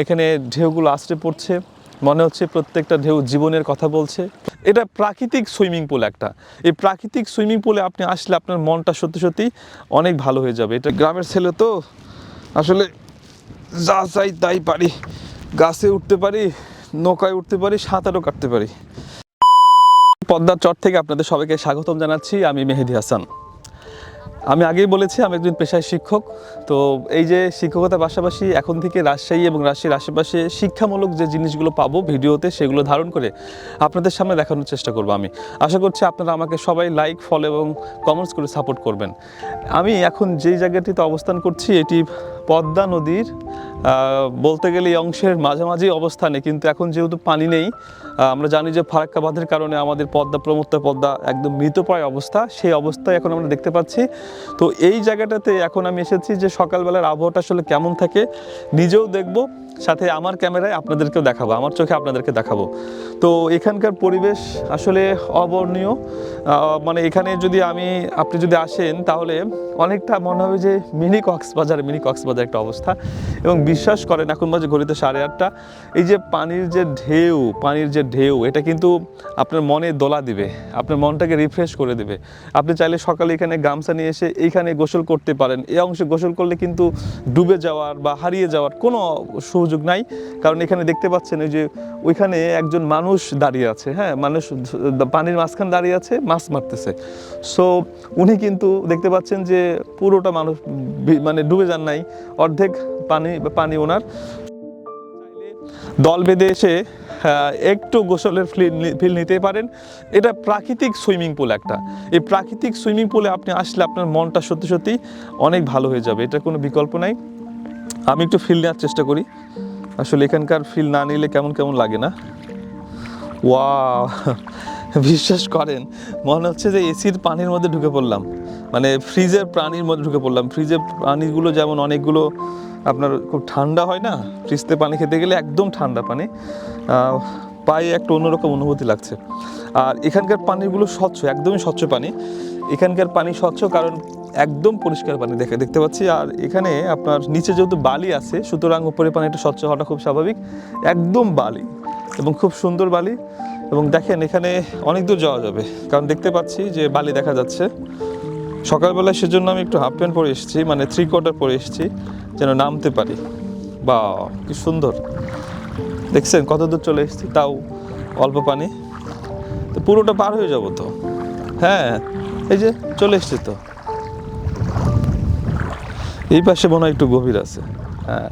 এখানে ঢেউগুলো আছড়ে পড়ছে। মনে হচ্ছে প্রত্যেকটা ঢেউ জীবনের কথা বলছে। এটা প্রাকৃতিক সুইমিং পুল একটা। এই প্রাকৃতিক সুইমিং পুলে আপনি আসলে আপনার মনটা সত্যি সত্যি অনেক ভালো হয়ে যাবে। এটা গ্রামের ছেলে তো। আসলে যা চাই তাই পারি। গাছে উঠতে পারি, নৌকায় উঠতে পারি, সাঁতারও কাটতে পারি। পদ্মার চর থেকে আপনাদের সবাইকে স্বাগতম জানাচ্ছি। আমি মেহেদি হাসান। আমি আগেই বলেছি, আমি একজন পেশায় শিক্ষক। তো এই যে শিক্ষকতার পাশাপাশি এখন থেকে রাজশাহী এবং রাজশাহীর আশেপাশে শিক্ষামূলক যে জিনিসগুলো পাবো ভিডিওতে, সেগুলো ধারণ করে আপনাদের সামনে দেখানোর চেষ্টা করব আমি। আশা করছি আপনারা আমাকে সবাই লাইক ফলো এবং কমেন্টস করে সাপোর্ট করবেন। আমি এখন যেই জায়গাটিতে অবস্থান করছি, এটি পদ্মা নদীর বলতে গেলে এই অংশের মাঝামাঝি অবস্থানে, কিন্তু এখন যেহেতু পানি নেই আমরা জানি যে ফারাক্কা বাঁধের কারণে আমাদের পদ্মা, প্রমত্ত পদ্মা একদম মৃতপ্রায় অবস্থা, সেই অবস্থায় এখন আমরা দেখতে পাচ্ছি। তো এই জায়গাটাতে এখন আমি এসেছি যে সকালবেলার আবহাওয়াটা আসলে কেমন থাকে, নিজেও দেখব, সাথে আমার ক্যামেরায় আপনাদেরকেও দেখাবো, আমার চোখে আপনাদেরকে দেখাবো। তো এখানকার পরিবেশ আসলে অবর্ণীয় মানে এখানে যদি আমি, আপনি যদি আসেন, তাহলে অনেকটা মনে হবে যে মিনি কক্সবাজার মিনি কক্সবাজার একটা অবস্থা। এবং বিশ্বাস করেন, এখন বাজে ঘড়িতে সাড়ে আটটা। এই যে পানির যে ঢেউ, পানির যে ঢেউ, এটা কিন্তু আপনার মনে দোলা দিবে। আপনার মনটাকে রিফ্রেশ করে দেবে। আপনি চাইলে সকালে এখানে গামছা নিয়ে এসে এইখানে গোসল করতে পারেন। এই অংশে গোসল করলে কিন্তু ডুবে যাওয়ার বা হারিয়ে যাওয়ার কোনো সুযোগ নাই। কারণ এখানে দেখতে পাচ্ছেন ওই যে ওইখানে একজন মানুষ দাঁড়িয়ে আছে। হ্যাঁ মানুষ পানির মাঝখানে দাঁড়িয়ে আছে, মাছ মারতেছে। সো উনি কিন্তু দেখতে পাচ্ছেন যে পুরোটা মানুষ মানে ডুবে যান নাই। অর্ধেক পানি পানি ওনার। দল বেঁধে এসে একটু গোসলের ফিল নিতে পারেন। এটা প্রাকৃতিক সুইমিং পুল একটা। এই প্রাকৃতিক সুইমিং পুলে আপনি আসলে আপনার মনটা সত্যি সত্যি অনেক ভালো হয়ে যাবে। এটা কোনো বিকল্প নাই। আমি একটু ফিল নেওয়ার চেষ্টা করি। আসলে এখানকার ফিল না নিলে কেমন কেমন লাগে না? ওয়া বিশ্বাস করেন, মনে হচ্ছে যে এসির পানির মধ্যে ঢুকে পড়লাম। মানে ফ্রিজের প্রাণীর মধ্যে ঢুকে পড়লাম। ফ্রিজের প্রাণীগুলো যেমন অনেকগুলো আপনার খুব ঠান্ডা হয় না, ফ্রিজতে পানি খেতে গেলে একদম ঠান্ডা পানি পায়ে একটা অন্যরকম অনুভূতি লাগছে। আর এখানকার পানিগুলো স্বচ্ছ, একদমই স্বচ্ছ পানি। এখানকার পানি স্বচ্ছ কারণ একদম পরিষ্কার পানি দেখে, দেখতে পাচ্ছি। আর এখানে আপনার নিচে যেহেতু বালি আছে, সুতরাং উপরে পানিটা স্বচ্ছ হওয়াটা খুব স্বাভাবিক। একদম বালি এবং খুব সুন্দর বালি। এবং দেখেন এখানে অনেক দূর যাওয়া যাবে। কারণ দেখতে পাচ্ছি যে বালি দেখা যাচ্ছে। সকালবেলায় সেজন্য আমি একটু হাফ প্যান্ট পরে এসেছি মানে থ্রি কোয়ার্টার পরে এসেছি, যেন নামতে পারি। বা কি সুন্দর। দেখছেন কত দূর চলে এসেছি, তাও অল্প পানি। তো পুরোটা পার হয়ে যাব তো? হ্যাঁ এই যে চলে এসছে তো। এই পাশে মনে হয় একটু গভীর আছে। হ্যাঁ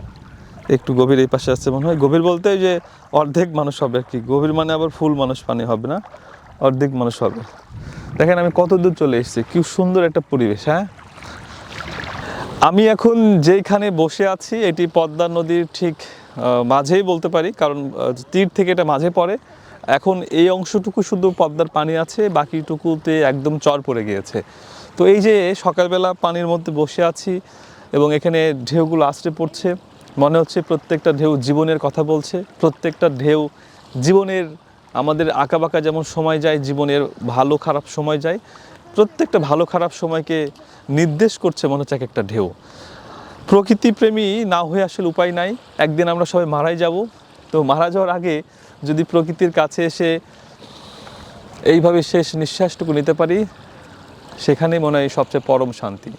একটু গভীর এই পাশে আছে মনে হয়। গভীর বলতে যে অর্ধেক মানুষ হবে আর কি। গভীর মানে আবার ফুল মানুষ পানি হবে না? অর্ধেক মানুষ হবে। দেখেন আমি কত দূর চলে এসেছি, কি সুন্দর একটা পরিবেশ হ্যাঁ? আমি এখন যেইখানে বসে আছি, এটি পদ্মা নদীর ঠিক মাঝেই বলতে পারি, কারণ তীর থেকে এটা মাঝে পড়ে। এখন এই অংশটুকু শুধু পদ্মার পানি আছে, বাকিটুকুতে একদম চর পড়ে গিয়েছে। তো এই যে সকালবেলা পানির মধ্যে বসে আছি এবং এখানে ঢেউগুলো আছড়ে পড়ছে, মনে হচ্ছে প্রত্যেকটা ঢেউ জীবনের কথা বলছে, প্রত্যেকটা ঢেউ জীবনের আমাদের আঁকাবাঁকা যেমন সময় যায়, জীবনের ভালো খারাপ সময় যায়, প্রত্যেকটা ভালো খারাপ সময়কে নির্দেশ করছে মনে হচ্ছে এক একটা ঢেউ। প্রকৃতিপ্রেমী না হয়ে আসলে উপায় নাই, একদিন আমরা সবাই মারাই যাব। তো মারা যাওয়ার আগে যদি প্রকৃতির কাছে এসে এইভাবে শেষ নিঃশ্বাসটুকু নিতে পারি, সেখানেই মনে হয় সবচেয়ে পরম শান্তি।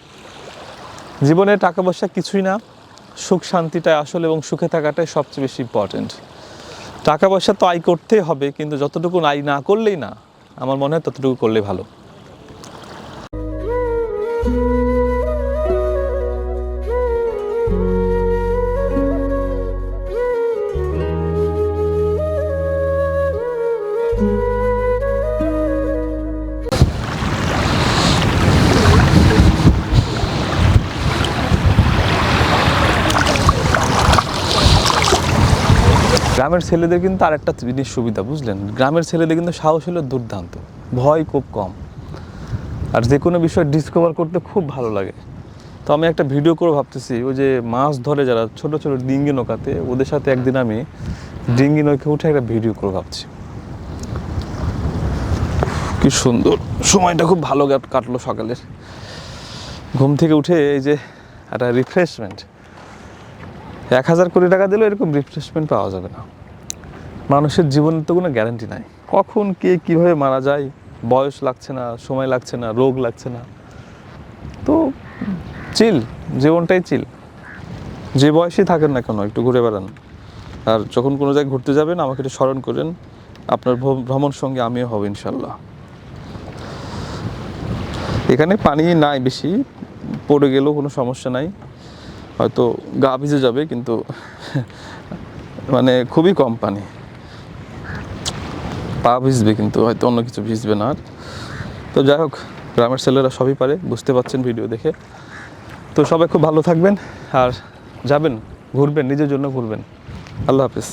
জীবনে টাকা পয়সা কিছুই না, সুখ শান্তিটাই আসলে এবং সুখে থাকাটাই সবচেয়ে বেশি ইম্পর্ট্যান্ট টাকা পয়সা তো আয় করতেই হবে, কিন্তু যতটুকু আয় না করলেই না। আমার মনে হয় ততটুকু করলে ভালো। গ্রামের ছেলেদের কিন্তু আরেকটা জিনিস সুবিধা, বুঝলেন? গ্রামের ছেলেদের কিন্তু সাহস হলো দুর্দান্ত। ভয় খুব কম। আর যে কোনো বিষয় ডিসকভার করতে খুব ভালো লাগে। তো আমি একটা ভিডিও করে ভাবতেছি, ওই যে মাছ ধরে যারা ছোট ছোট ডিঙ্গি নৌকাতে, ওদের সাথে একদিন আমি ডিঙ্গি নৌকে উঠে একটা ভিডিও করে ভাবছি। কি সুন্দর। সময়টা খুব ভালো কাটলো সকালের। ঘুম থেকে উঠে এই যে একটা রিফ্রেশমেন্ট এক হাজার কোটি টাকা দিলেও এরকম রিফ্রেশমেন্ট পাওয়া যাবে না। মানুষের জীবনের তো কোনো গ্যারান্টি নাই। কখন কে কীভাবে মারা যায়, বয়স লাগছে না, সময় লাগছে না, রোগ লাগছে না। তো চিল জীবনটাই চিল যে বয়সেই থাকেন না কেন, একটু ঘুরে বেড়ান। আর যখন কোনো জায়গায় ঘুরতে যাবেন, আমাকে একটু স্মরণ করেন। আপনার ভ্রম- ভ্রমণ সঙ্গে আমিও হব ইনশাল্লাহ এখানে পানি নাই বেশি, পড়ে গেলেও কোনো সমস্যা নাই। হয়তো গা ভিজে যাবে, কিন্তু মানে খুবই কম পানি। পা ভিজবে কিন্তু, হয়তো অন্য কিছু ভিজবে না আর। তো যাই হোক, গ্রামের ছেলেরা সবই পারে, বুঝতে পারছেন ভিডিও দেখে। তো সবাই খুব ভালো থাকবেন, আর যাবেন, ঘুরবেন, নিজের জন্য ঘুরবেন। আল্লাহ হাফিজ।